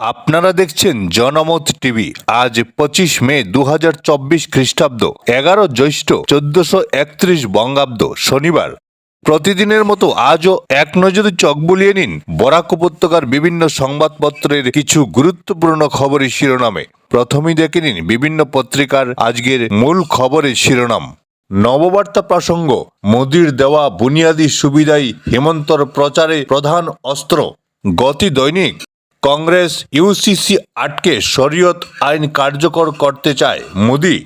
আপনারা দেখছেন জনমত টিভি। আজ পঁচিশ মে দু হাজার চব্বিশ খ্রিস্টাব্দ, এগারো জ্যৈষ্ঠ, চোদ্দশো একত্রিশ বঙ্গাব্দ, শনিবার। প্রতিদিনের মতো আজও এক নজরে চোখ বুলিয়ে নিন বরাক উপত্যকার বিভিন্ন সংবাদপত্রের কিছু গুরুত্বপূর্ণ খবরের শিরোনামে। প্রথমেই দেখে নিন বিভিন্ন পত্রিকার আজকের মূল খবরের শিরোনাম। নববার্তা প্রসঙ্গ, মোদির দেওয়া বুনিয়াদী সুবিধাই হেমন্তর প্রচারে প্রধান অস্ত্র। গতি দৈনিক। কংগ্রেস ইউসিসি আটকে শরীয়ত আইন কার্যকর করতে চায় মোদি।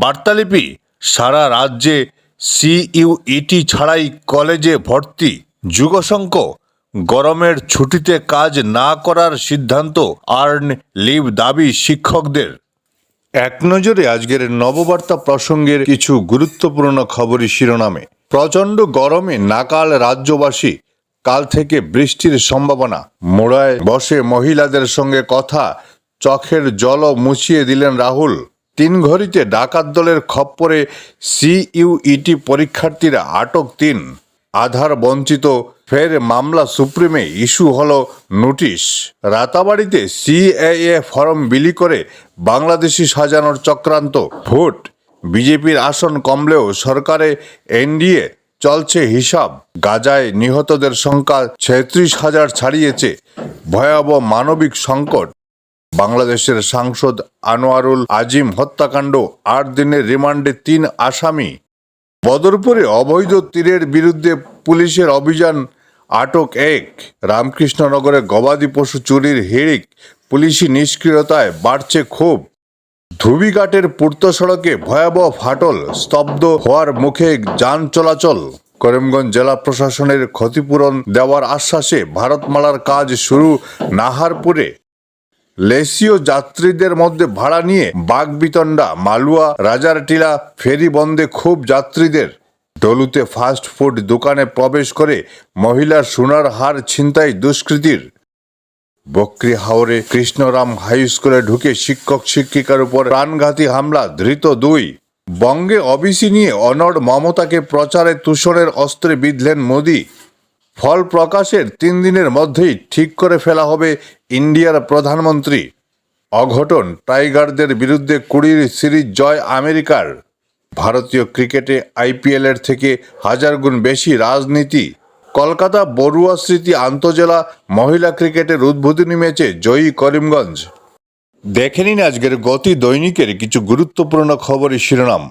বার্তালিপি, সারা রাজ্যে সিইউইটি ছাড়াই কলেজে ভর্তি। যুগসংখ্য গরমের ছুটিতে কাজ না করার সিদ্ধান্ত আর্ন লিভ দাবি শিক্ষকদের। এক নজরে আজকের নববার্তা প্রসঙ্গের কিছু গুরুত্বপূর্ণ খবরই শিরোনামে, প্রচণ্ড গরমে নাকাল রাজ্যবাসী। কাল থেকে বৃষ্টির সম্ভাবনা। মোড়ায় বসে মহিলাদের সঙ্গে কথা, চোখের জলও মুছিয়ে দিলেন রাহুল। তিন ঘড়িতে ডাকাত দলের খপ্পরে সিইউইটি পরীক্ষার্থীরা আটক তিন। আধার বঞ্চিত, ফের মামলা সুপ্রিমে ইস্যু হল নোটিশ। রাতাবাড়িতে সিএএ ফর্ম বিলি করে বাংলাদেশি সাজানোর চক্রান্ত। ভোট, বিজেপির আসন কমলেও সরকারে এনডিএ চলছে হিসাব। গাজায় নিহতদের সংখ্যা ছেত্রিশ হাজার ছাড়িয়েছে। ভয়াবহ মানবিক সংকট। বাংলাদেশের সাংসদ আনোয়ারুল আজিম হত্যাকাণ্ড, আট দিনের রিমান্ডে তিন আসামি। বদরপুরে অবৈধ তীরের বিরুদ্ধে পুলিশের অভিযান আটক এক। রামকৃষ্ণনগরে গবাদি পশু চুরির হিড়িক। পুলিশি নিষ্ক্রিয়তায় বাড়ছে ক্ষোভ। ধুবিঘাটের পূর্ত সড়কে ভয়াবহ ফাটল স্তব্ধ হওয়ার মুখে যান চলাচল। করিমগঞ্জ জেলা প্রশাসনের ক্ষতিপূরণ দেওয়ার আশ্বাসে ভারতমালার কাজ শুরু নাহারপুরে। লেসীয় যাত্রীদের মধ্যে ভাড়া নিয়ে বাগবিতণ্ডা, মালুয়া, রাজারটিলা ফেরি বন্ধে খুব যাত্রীদের। ডলুতে ফাস্ট ফুড দোকানে প্রবেশ করে মহিলার সোনার হার ছিনতাই দুষ্কৃতীর। বকরি হাওরে কৃষ্ণরাম হাই স্কুলে ঢুকে শিক্ষক শিক্ষিকার উপর প্রাণঘাতী হামলা, ধৃত দুই। বঙ্গে অবিসি নিয়ে অনড় মমতাকে প্রচারে তুষণের অস্ত্রে বিঁধলেন মোদী। ফল প্রকাশের তিন দিনের মধ্যেই ঠিক করে ফেলা হবে ইন্ডিয়ার প্রধানমন্ত্রী। অঘটন, টাইগারদের বিরুদ্ধে কুড়ির সিরিজ জয় আমেরিকার। ভারতীয় ক্রিকেটে আইপিএলের থেকে হাজার গুণ বেশি রাজনীতি। কলকাতা বড়ুয়া স্মৃতি আন্তজেলা মহিলা ক্রিকেটের উদ্বোধনী ম্যাচে জয়ী করিমগঞ্জ। দেখে নিন আজকের গতি দৈনিকের কিছু গুরুত্বপূর্ণ খবরের শিরোনাম।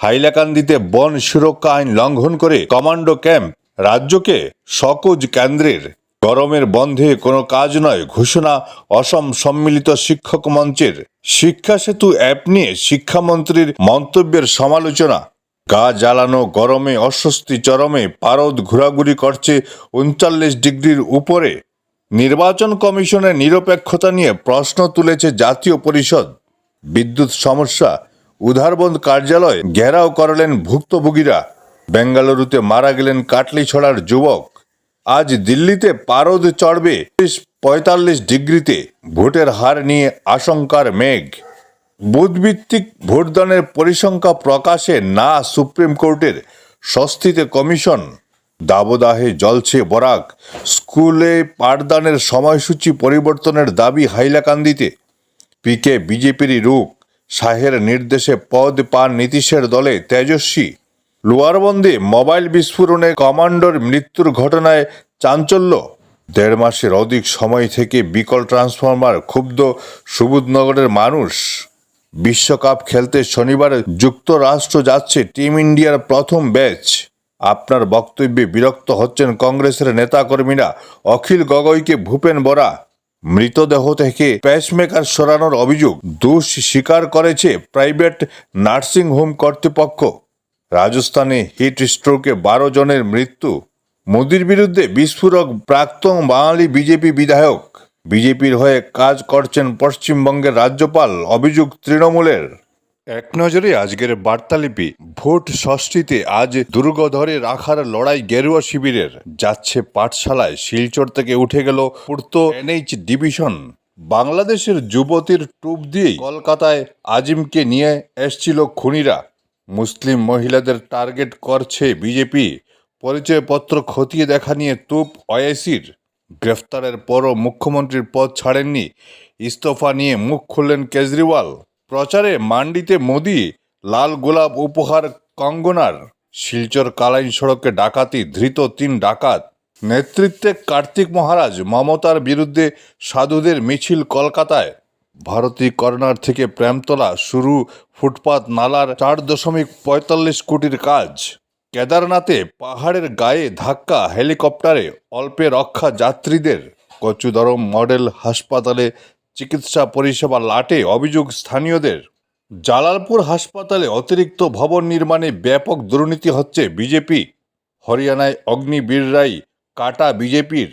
হাইলাকান্দিতে বন সুরক্ষা আইন লঙ্ঘন করে কমান্ডো ক্যাম্প, রাজ্যকে সকুজ কেন্দ্রের গরমের বন্ধে কোনো কাজ নয় ঘোষণা অসম সম্মিলিত শিক্ষক মঞ্চের। শিক্ষা সেতু অ্যাপ নিয়ে শিক্ষামন্ত্রীর মন্তব্যের সমালোচনা। গা জ্বালানো গরমে, অস্বস্তি চরমে, পারদ ঘোরাঘুরি করছে উনচল্লিশ ডিগ্রির উপরে। নির্বাচন কমিশনের নিরপেক্ষতা নিয়ে প্রশ্ন তুলেছে জাতীয় পরিষদ। বিদ্যুৎ সমস্যা উধারবন্দ কার্যালয় ঘেরাও করলেন ভুক্তভোগীরা। বেঙ্গালুরুতে মারা গেলেন কাটলি ছড়ার যুবক। আজ দিল্লিতে পারদ চড়বে, পঁয়তাল্লিশ ডিগ্রিতে। ভোটের হার নিয়ে আশঙ্কার মেঘ। বুথভিত্তিক ভোটদানের পরিসংখ্যা প্রকাশে না সুপ্রিম কোর্টের স্বস্তিতে কমিশন। দাবদাহে জ্বলছে বরাক। স্কুলে পাঠদানের সময়সূচি পরিবর্তনের দাবি হাইলাকান্দিতে। পিকে বিজেপিরই রূপ। শাহের নির্দেশে পদ পান নীতিশের দলে তেজস্বী। লোয়ারবন্দে মোবাইল বিস্ফোরণে কমান্ডোর মৃত্যুর ঘটনায় চাঞ্চল্য। দেড় মাসের অধিক সময় থেকে বিকল ট্রান্সফরমার ক্ষুব্ধ সুবুধনগরের মানুষ। বিশ্বকাপ খেলতে শনিবার যুক্তরাষ্ট্র যাচ্ছে টিম ইন্ডিয়ার প্রথম ব্যাচ। আপনার বক্তব্যে বিরক্ত হচ্ছেন কংগ্রেসের নেতাকর্মীরা। অখিল গগৈকে ভূপেন বরা। মৃতদেহ থেকে প্যাচমেকার সরানোর অভিযোগ দোষ স্বীকার করেছে প্রাইভেট নার্সিং হোম কর্তৃপক্ষ। রাজস্থানে হিট স্ট্রোকে বারো জনের মৃত্যু। মোদির বিরুদ্ধে বিস্ফোরক প্রাক্তন বাঙালি বিজেপি বিধায়ক বিজেপির হয়ে কাজ করছেন পশ্চিমবঙ্গের রাজ্যপাল অভিযোগ তৃণমূলের। এক নজরে আজকের বার্তালিপি, ভোট ষষ্ঠীতে আজ দুর্গ ধরে রাখার লড়াই গেরুয়া শিবিরের। যাচ্ছে পাঠশালায়, শিলচর থেকে উঠে গেল পূর্ত এনএইচ ডিভিশন। বাংলাদেশের যুবতীর টুপ দিয়েই কলকাতায় আজিমকে নিয়ে এসছিল খুনিরা। মুসলিম মহিলাদের টার্গেট করছে বিজেপি। পরিচয়পত্র খতিয়ে দেখা নিয়ে তুপ ওয়েসির গ্রেফতারের পরও মুখ্যমন্ত্রীর পদ ছাড়েননি। ইস্তফা নিয়ে মুখ খুললেন কেজরিওয়াল। প্রচারে মান্ডিতে মোদি, লাল গোলাপ উপহার কঙ্গনার। শিলচর কালাইন সড়কে ডাকাতি, ধৃত তিন ডাকাত। নেতৃত্বে কার্তিক মহারাজ মমতার বিরুদ্ধে সাধুদের মিছিল কলকাতায়। ভারতী কর্নার থেকে প্রেমতলা শুরু, ফুটপাত, নালার চার দশমিক পঁয়তাল্লিশ কোটির কাজ। কেদারনাথে পাহাড়ের গায়ে ধাক্কা, হেলিকপ্টারে অল্পে রক্ষা যাত্রীদের। কচুদরম মডেল হাসপাতালে চিকিৎসা পরিষেবা লাটে অভিযোগ স্থানীয়দের। জালালপুর হাসপাতালে অতিরিক্ত ভবন নির্মাণে ব্যাপক দুর্নীতি হচ্ছে বিজেপি। হরিয়ানায় অগ্নিবীররাই কাটা বিজেপির।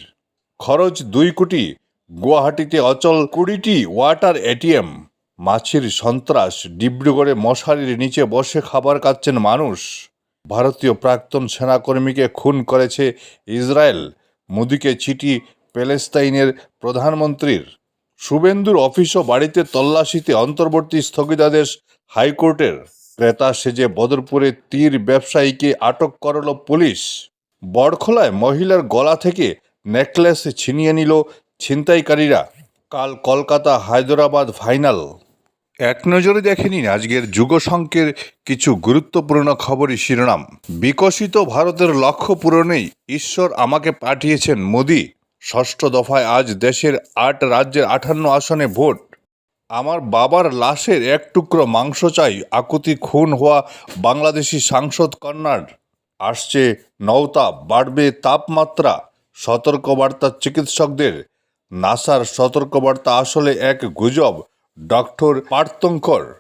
খরচ দুই কোটি, গুয়াহাটিতে অচল কুড়িটি ওয়াটার এটিএম। মাছির সন্ত্রাস, ডিব্রুগড়ে মশারির নিচে বসে খাবার খাচ্ছেন মানুষ। ভারতীয় প্রাক্তন সেনাকর্মীকে খুন করেছে ইসরায়েল, মোদিকে চিঠি প্যালেস্তাইনের প্রধানমন্ত্রীর। শুভেন্দুর অফিস ও বাড়িতে তল্লাশিতে অন্তর্বর্তী স্থগিতাদেশ হাইকোর্টের। ক্রেতা সেজে বদরপুরে তীর ব্যবসায়ীকে আটক করল পুলিশ। বড়খোলায় মহিলার গলা থেকে নেকলেস ছিনিয়ে নিল ছিনতাইকারীরা। কাল কলকাতা হায়দরাবাদ ফাইনাল। এক নজরে দেখে নিন আজকের যুগসংকের কিছু গুরুত্বপূর্ণ খবরই শিরোনাম। বিকশিত ভারতের লক্ষ্য পূরণেই ঈশ্বর আমাকে পাঠিয়েছেন মোদি। ষষ্ঠ দফায় আজ দেশের আট রাজ্যের আটান্ন আসনে ভোট। আমার বাবার লাশের এক টুকরো মাংস চাই, আকুতি খুন হওয়া বাংলাদেশি সাংসদ কন্যার আসছে নৌতাপ বাড়বে তাপমাত্রা, সতর্কবার্তা চিকিৎসকদের। নাসার সতর্কবার্তা আসলে এক গুজব। ডক্টর পার্থঙ্কর।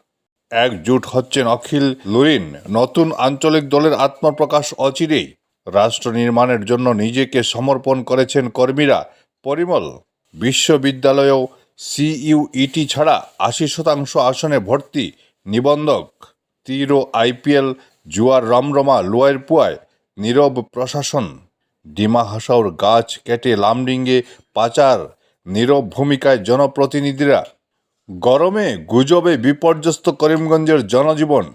একজুট হচ্ছেন অখিল লুরিন, নতুন আঞ্চলিক দলের আত্মপ্রকাশ অচিরেই। রাষ্ট্র নির্মাণের জন্য নিজেকে সমর্পণ করেছেন কর্মীরা। পরিমল, বিশ্ববিদ্যালয়েও সিইউইটি ছাড়া আশি শতাংশ আসনে ভর্তি নিবন্ধক। তীর আইপিএল, জুয়ার রমরমা লোয়ের পুয়ায় নীরব প্রশাসন। ডিমা হাসাওর গাছ কেটে লামডিঙ্গে পাচার। নীরব ভূমিকায় জনপ্রতিনিধিরা গরমে গুজবে বিপর্যস্ত করিমগঞ্জের জনজীবন।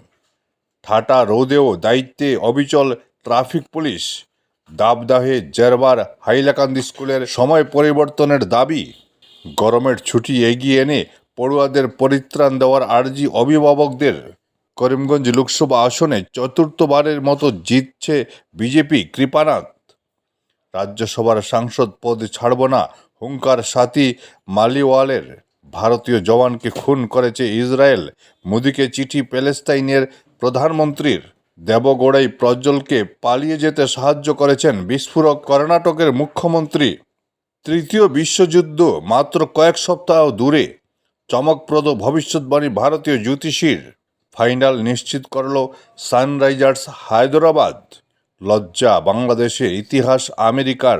ঠাটা রোদেও দায়িত্বে অবিচল ট্রাফিক পুলিশ। দাবদাহে জেরবার হাইলাকান্দি স্কুলের সময় পরিবর্তনের দাবি। গরমের ছুটি এগিয়ে এনে পড়ুয়াদের পরিত্রাণ দেওয়ার আর্জি অভিভাবকদের। করিমগঞ্জ লোকসভা আসনে চতুর্থবারের মতো জিতছে বিজেপি কৃপানাথ। রাজ্যসভার সাংসদ পদ ছাড়ব না হুঙ্কার সাথী মালিওয়ালের। ভারতীয় জওয়ানকে খুন করেছে ইসরায়েল। মোদিকে চিঠি প্যালেস্তাইনের প্রধানমন্ত্রীর। দেবগৌড়াই প্রজ্জ্বলকে পালিয়ে যেতে সাহায্য করেছেন বিস্ফোরক কর্ণাটকের মুখ্যমন্ত্রী। তৃতীয় বিশ্বযুদ্ধ মাত্র কয়েক সপ্তাহ দূরে। চমকপ্রদ ভবিষ্যৎবাণী ভারতীয় জ্যোতিষীর। ফাইনাল নিশ্চিত করল সানরাইজার্স হায়দরাবাদ। লজ্জা বাংলাদেশের ইতিহাস আমেরিকার।